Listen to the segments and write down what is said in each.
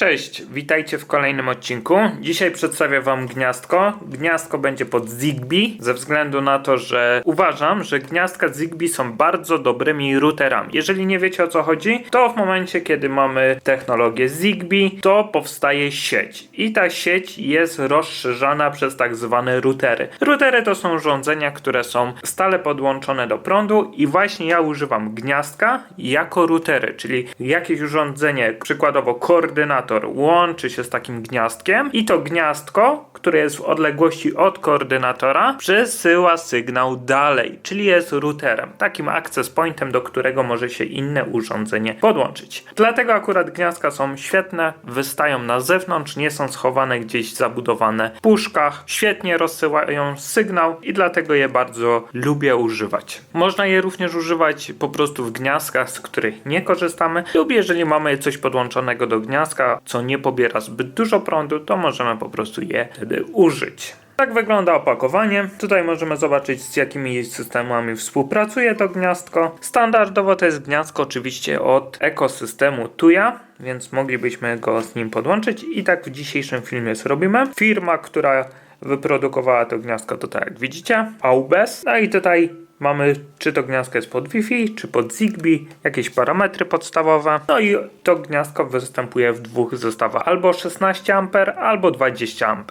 Cześć, witajcie w kolejnym odcinku. Dzisiaj przedstawię Wam gniazdko. Gniazdko będzie pod Zigbee, ze względu na to, że uważam, że gniazdka Zigbee są bardzo dobrymi routerami. Jeżeli nie wiecie o co chodzi, to w momencie, kiedy mamy technologię Zigbee, to powstaje sieć. I ta sieć jest rozszerzana przez tak zwane routery. Routery to są urządzenia, które są stale podłączone do prądu i właśnie ja używam gniazdka jako routery, czyli jakieś urządzenie, przykładowo koordynator, łączy się z takim gniazdkiem i to gniazdko, które jest w odległości od koordynatora, przesyła sygnał dalej, czyli jest routerem, takim access pointem, do którego może się inne urządzenie podłączyć. Dlatego akurat gniazdka są świetne, wystają na zewnątrz, nie są schowane gdzieś zabudowane w puszkach, świetnie rozsyłają sygnał i dlatego je bardzo lubię używać. Można je również używać po prostu w gniazdkach, z których nie korzystamy lub jeżeli mamy coś podłączonego do gniazdka, co nie pobiera zbyt dużo prądu, to możemy po prostu je wtedy użyć. Tak wygląda opakowanie. Tutaj możemy zobaczyć z jakimi systemami współpracuje to gniazdko. Standardowo to jest gniazdko oczywiście od ekosystemu Tuya, więc moglibyśmy go z nim podłączyć i tak w dzisiejszym filmie zrobimy. Firma, która wyprodukowała to gniazdko to tak jak widzicie, AUBES. No i tutaj mamy czy to gniazdko jest pod Wi-Fi, czy pod Zigbee, jakieś parametry podstawowe. No i to gniazdko występuje w dwóch zestawach, albo 16 A, albo 20 A.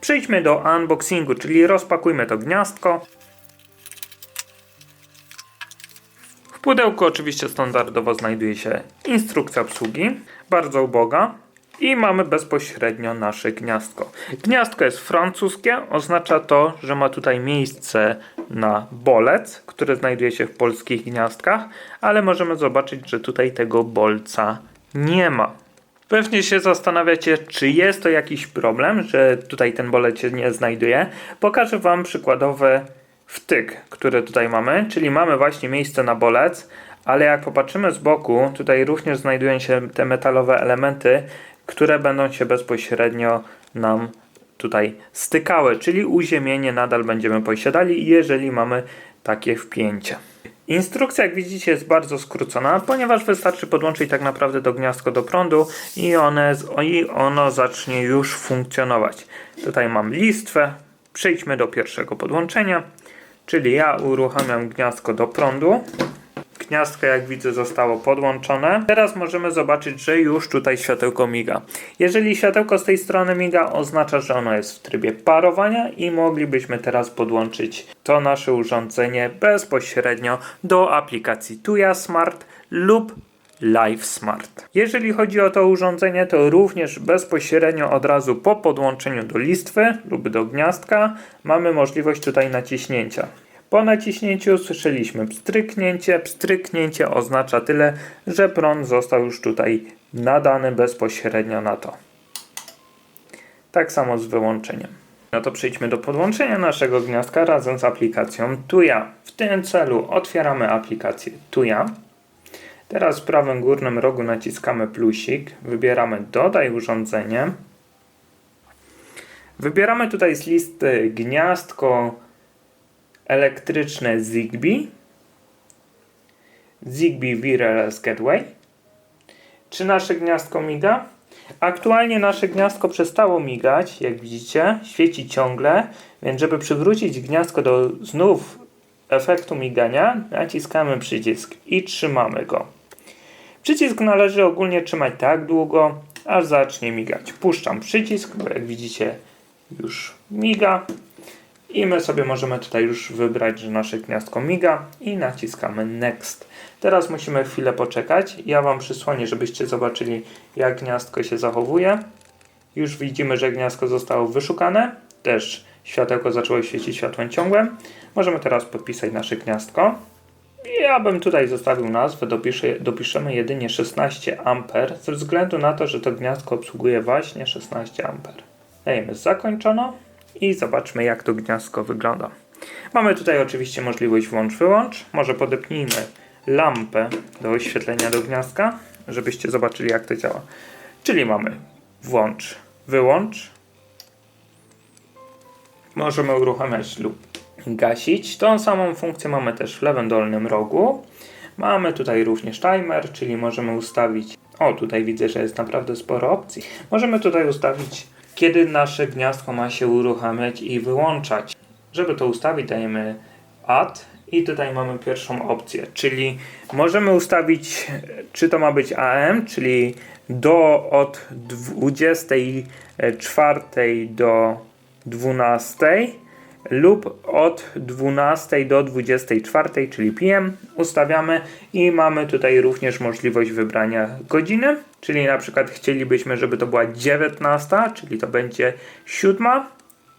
Przejdźmy do unboxingu, czyli rozpakujmy to gniazdko. W pudełku oczywiście standardowo znajduje się instrukcja obsługi, bardzo uboga. I mamy bezpośrednio nasze gniazdko. Gniazdko jest francuskie, oznacza to, że ma tutaj miejsce na bolec, który znajduje się w polskich gniazdkach, ale możemy zobaczyć, że tutaj tego bolca nie ma. Pewnie się zastanawiacie, czy jest to jakiś problem, że tutaj ten bolec się nie znajduje. Pokażę Wam przykładowy wtyk, który tutaj mamy, czyli mamy właśnie miejsce na bolec, ale jak popatrzymy z boku, tutaj również znajdują się te metalowe elementy, które będą się bezpośrednio nam tutaj stykały, czyli uziemienie nadal będziemy posiadali, jeżeli mamy takie wpięcie. Instrukcja, jak widzicie, jest bardzo skrócona, ponieważ wystarczy podłączyć tak naprawdę to gniazdko do prądu i, one, i ono zacznie już funkcjonować. Tutaj mam listwę. Przejdźmy do pierwszego podłączenia, czyli ja uruchamiam gniazdko do prądu. Gniazdko, jak widzę, zostało podłączone. Teraz możemy zobaczyć, że już tutaj światełko miga. Jeżeli światełko z tej strony miga, oznacza, że ono jest w trybie parowania i moglibyśmy teraz podłączyć to nasze urządzenie bezpośrednio do aplikacji Tuya Smart lub Live Smart. Jeżeli chodzi o to urządzenie, to również bezpośrednio od razu po podłączeniu do listwy lub do gniazdka mamy możliwość tutaj naciśnięcia. Po naciśnięciu usłyszeliśmy pstryknięcie. Pstryknięcie oznacza tyle, że prąd został już tutaj nadany bezpośrednio na to. Tak samo z wyłączeniem. No to przejdźmy do podłączenia naszego gniazdka razem z aplikacją Tuya. W tym celu otwieramy aplikację Tuya. Teraz w prawym górnym rogu naciskamy plusik, wybieramy dodaj urządzenie. Wybieramy tutaj z listy gniazdko elektryczne Zigbee, Zigbee Wireless Gateway. Czy nasze gniazdko miga? Aktualnie nasze gniazdko przestało migać, jak widzicie, świeci ciągle, więc żeby przywrócić gniazdko do znów efektu migania, naciskamy przycisk i trzymamy go. Przycisk należy ogólnie trzymać tak długo, aż zacznie migać. Puszczam przycisk, bo jak widzicie już miga. I my sobie możemy tutaj już wybrać, że nasze gniazdko miga i naciskamy Next. Teraz musimy chwilę poczekać. Ja Wam przysłonię, żebyście zobaczyli jak gniazdko się zachowuje. Już widzimy, że gniazdko zostało wyszukane. Też światełko zaczęło świecić światłem ciągłym. Możemy teraz podpisać nasze gniazdko. Ja bym tutaj zostawił nazwę, dopiszę, dopiszemy jedynie 16 A, ze względu na to, że to gniazdko obsługuje właśnie 16 A. Dajemy zakończono i zobaczmy jak to gniazdko wygląda. Mamy tutaj oczywiście możliwość włącz-wyłącz. Może podepnijmy lampę do oświetlenia do gniazdka, żebyście zobaczyli jak to działa. Czyli mamy włącz, wyłącz. Możemy uruchamiać lub gasić. Tą samą funkcję mamy też w lewym dolnym rogu. Mamy tutaj również timer, czyli możemy ustawić O, tutaj widzę, że jest naprawdę sporo opcji. Możemy tutaj ustawić, kiedy nasze gniazdko ma się uruchamiać i wyłączać. Żeby to ustawić, dajemy add i tutaj mamy pierwszą opcję, czyli możemy ustawić, czy to ma być AM, czyli do od 24 do 12 lub od 12 do 24, czyli PM ustawiamy i mamy tutaj również możliwość wybrania godziny, czyli na przykład chcielibyśmy, żeby to była 19, czyli to będzie 7,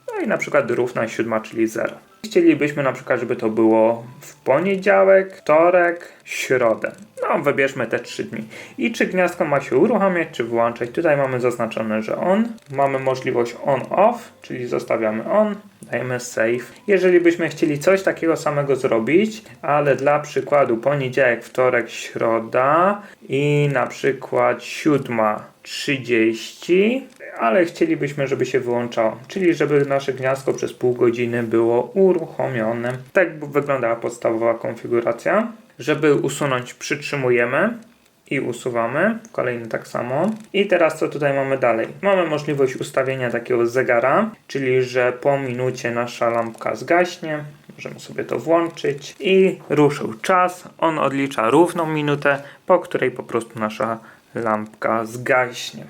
no i na przykład równa 7, czyli 0. Chcielibyśmy na przykład, żeby to było w poniedziałek, wtorek, środę. No, wybierzmy te 3 dni. I czy gniazdko ma się uruchamiać, czy wyłączać? Tutaj mamy zaznaczone, że on. Mamy możliwość on-off, czyli zostawiamy on, dajemy save. Jeżeli byśmy chcieli coś takiego samego zrobić, ale dla przykładu poniedziałek, wtorek, środa i na przykład 7.30, ale chcielibyśmy, żeby się wyłączało, czyli żeby nasze gniazdko przez pół godziny było uruchomione. Tak wyglądała podstawowa konfiguracja. Żeby usunąć, przytrzymujemy i usuwamy. Kolejny tak samo. I teraz co tutaj mamy dalej? Mamy możliwość ustawienia takiego zegara, czyli że po minucie nasza lampka zgaśnie. Możemy sobie to włączyć i ruszył czas. On odlicza równą minutę, po której po prostu nasza lampka zgaśnie.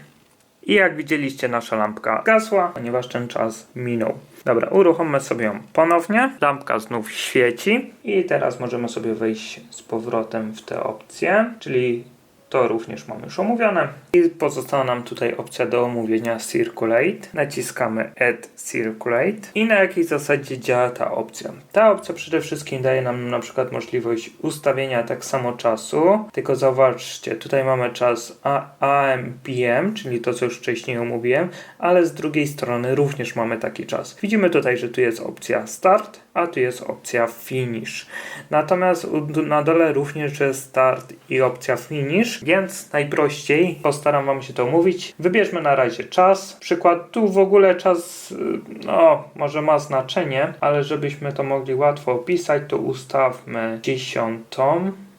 I jak widzieliście, nasza lampka gasła, ponieważ ten czas minął. Dobra, uruchommy sobie ją ponownie. Lampka znów świeci. I teraz możemy sobie wejść z powrotem w te opcje, czyli to również mamy już omówione. I pozostała nam tutaj opcja do omówienia Circulate. Naciskamy Add Circulate. I na jakiej zasadzie działa ta opcja? Ta opcja przede wszystkim daje nam na przykład możliwość ustawienia tak samo czasu, tylko zauważcie, tutaj mamy czas AM, PM, czyli to co już wcześniej omówiłem, ale z drugiej strony również mamy taki czas. Widzimy tutaj, że tu jest opcja Start, a tu jest opcja Finish. Natomiast na dole również jest Start i opcja Finish, więc najprościej postaram Wam się to omówić. Wybierzmy na razie czas. Przykład tu w ogóle czas, y, no, może ma znaczenie, ale żebyśmy to mogli łatwo opisać, to ustawmy 10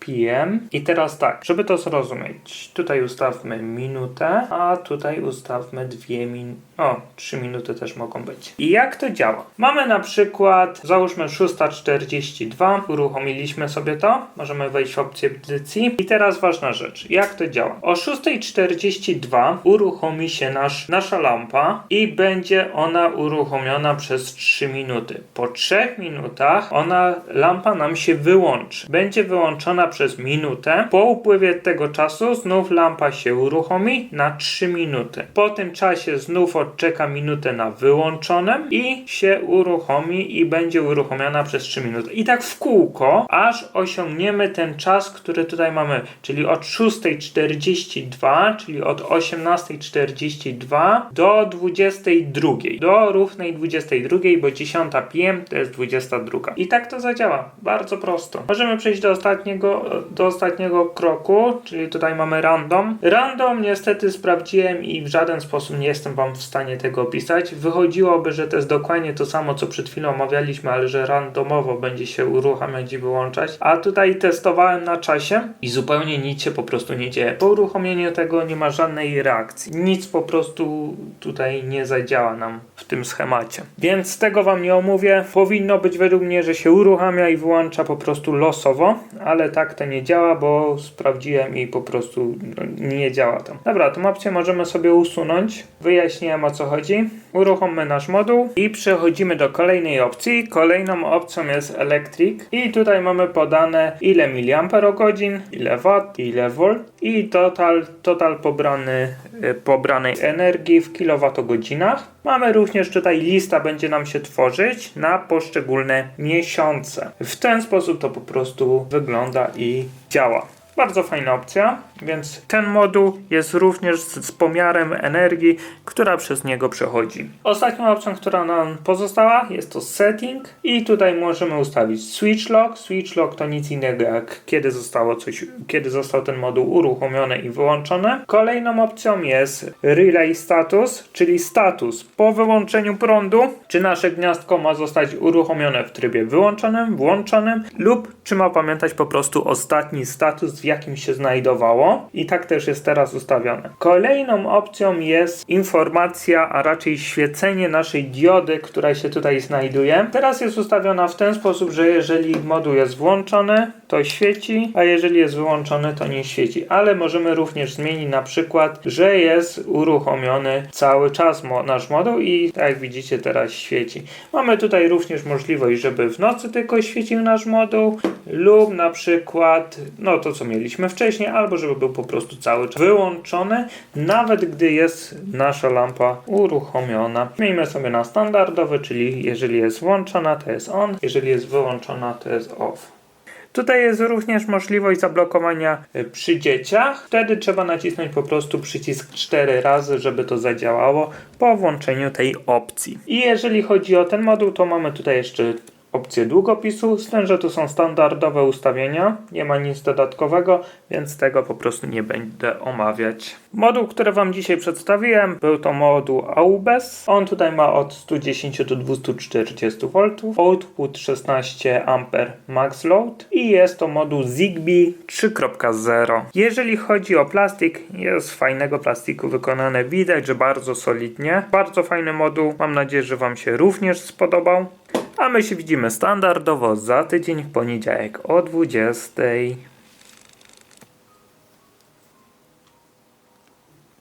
PM. I teraz tak, żeby to zrozumieć, tutaj ustawmy minutę, a tutaj ustawmy dwie minuty. O, 3 minuty też mogą być. I jak to działa? Mamy na przykład, załóżmy 6.42, uruchomiliśmy sobie to, możemy wejść w opcję edycji. I teraz ważna rzecz, jak to działa? O 6.42 uruchomi się nasz, nasza lampa i będzie ona uruchomiona przez 3 minuty. Po 3 minutach ona, lampa nam się wyłączy. Będzie wyłączona przez minutę. Po upływie tego czasu znów lampa się uruchomi na 3 minuty. Po tym czasie znów odczeka minutę na wyłączonym i się uruchomi i będzie uruchomiona przez 3 minuty. I tak w kółko, aż osiągniemy ten czas, który tutaj mamy, czyli od 6.42, czyli od 18.42 do 22, do równej 22, bo 10 PM to jest 22. I tak to zadziała. Bardzo prosto. Możemy przejść do ostatniego, do ostatniego kroku, czyli tutaj mamy random. Random niestety sprawdziłem i w żaden sposób nie jestem Wam w stanie tego opisać. Wychodziłoby, że to jest dokładnie to samo, co przed chwilą omawialiśmy, ale że randomowo będzie się uruchamiać i wyłączać. A tutaj testowałem na czasie i zupełnie nic się po prostu nie dzieje. Po uruchomieniu tego nie ma żadnej reakcji. Nic po prostu tutaj nie zadziała nam w tym schemacie. Więc tego Wam nie omówię. Powinno być według mnie, że się uruchamia i wyłącza po prostu losowo, ale tak to nie działa, bo sprawdziłem i po prostu no, nie działa to. Dobra, tą opcję możemy sobie usunąć. Wyjaśniłem o co chodzi. Uruchommy nasz moduł i przechodzimy do kolejnej opcji. Kolejną opcją jest Electric i tutaj mamy podane ile miliamperogodzin, ile watt, ile volt i total, total pobrany, y, pobranej energii w kilowatogodzinach. Mamy również tutaj lista będzie nam się tworzyć na poszczególne miesiące. W ten sposób to po prostu wygląda i działa. Bardzo fajna opcja, więc ten moduł jest również z, z pomiarem energii, która przez niego przechodzi. Ostatnią opcją, która nam pozostała jest to setting i tutaj możemy ustawić switch lock. Switch lock to nic innego jak kiedy zostało coś, kiedy został ten moduł uruchomiony i wyłączony. Kolejną opcją jest relay status, czyli status po wyłączeniu prądu, czy nasze gniazdko ma zostać uruchomione w trybie wyłączonym, włączonym lub czy ma pamiętać po prostu ostatni status, jakim się znajdowało i tak też jest teraz ustawione. Kolejną opcją jest informacja, a raczej świecenie naszej diody, która się tutaj znajduje. Teraz jest ustawiona w ten sposób, że jeżeli moduł jest włączony, to świeci, a jeżeli jest wyłączony, to nie świeci. Ale możemy również zmienić na przykład, że jest uruchomiony cały czas mo- nasz moduł i tak jak widzicie teraz świeci. Mamy tutaj również możliwość, żeby w nocy tylko świecił nasz moduł lub na przykład, no to co mieliśmy wcześniej, albo żeby był po prostu cały czas wyłączony, nawet gdy jest nasza lampa uruchomiona. Miejmy sobie na standardowy, czyli jeżeli jest włączona, to jest on, jeżeli jest wyłączona, to jest off. Tutaj jest również możliwość zablokowania y, przy dzieciach. Wtedy trzeba nacisnąć po prostu przycisk 4 razy, żeby to zadziałało po włączeniu tej opcji. I jeżeli chodzi o ten moduł, to mamy tutaj jeszcze opcję długopisu, z tym, że to są standardowe ustawienia, nie ma nic dodatkowego, więc tego po prostu nie będę omawiać. Moduł, który Wam dzisiaj przedstawiłem, był to moduł AUBES. On tutaj ma od 110 do 240 V, output 16 A max load i jest to moduł Zigbee 3.0. Jeżeli chodzi o plastik, jest fajnego plastiku wykonane, widać, że bardzo solidnie. Bardzo fajny moduł, mam nadzieję, że Wam się również spodobał. A my się widzimy standardowo za tydzień w poniedziałek o 20.